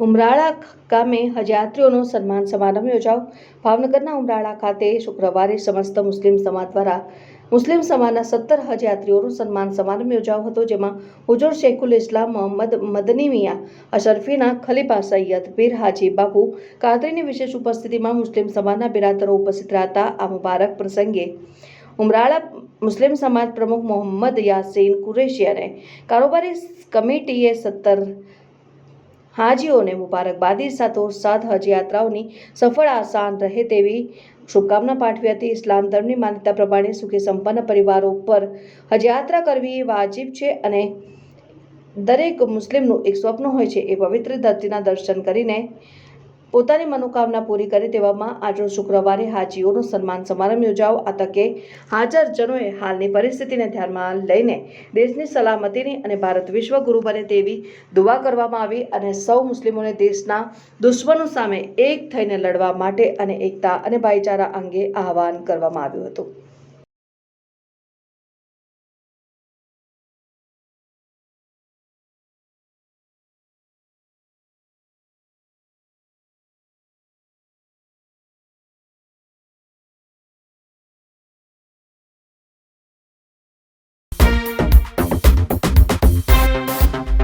ઉમરાળા ગામે હજયાત્રીઓનો સન્માન સમારંભ યોજાયો. ભાવનગરના ઉમરાળા ખાતે શુક્રવારે સમસ્ત મુસ્લિમ સમાજ દ્વારા મુસ્લિમ સમાજના સત્તર હજયાત્રીઓનો સન્માન સમારંભ યોજાયો હતો, જેમાં હુજુર શેખુલ ઇસ્લામ મોહમ્મદ મદની મિયા અશરફીના ખલીફા સૈયદ પીર હાજી બાપુ, કાદરીની વિશેષ ઉપસ્થિતિમાં મુસ્લિમ સમાજના બિરાદરો ઉપસ્થિત રહ્યા આ મુબારક પ્રસંગે ઉમરાળા મુસ્લિમ સમાજ પ્રમુખ મોહમ્મદ યાસીન કુરેશી અને કારોબારી કમિટીએ સત્તર હાજીઓને મુબારકબાદી સાથોસાથ હજ યાત્રાઓની સફળ આસાન રહે તેવી શુભકામના પાઠવી હતી. ઇસ્લામ ધર્મની માન્યતા પ્રમાણે સુખી સંપન્ન પરિવારો પર હજયાત્રા કરવી એ વાજિબ છે અને દરેક મુસ્લિમનું એક સ્વપ્ન હોય છે. એ પવિત્ર ધરતીના દર્શન કરીને પોતાની મનોકામના પૂરી કરે તેવામાં આજરોજ શુક્રવારે હાજીઓનો સન્માન સમારંભ યોજાઓ આ તકે હાજરજનોએ હાલની પરિસ્થિતિને ધ્યાનમાં લઈને દેશની સલામતીની અને ભારત વિશ્વ ગુરુ બને તેવી દુવા કરવામાં આવી અને સૌ મુસ્લિમોને દેશના દુશ્મનો સામે એક થઈને લડવા માટે અને એકતા અને ભાઈચારા અંગે આહવાન કરવામાં આવ્યું હતું.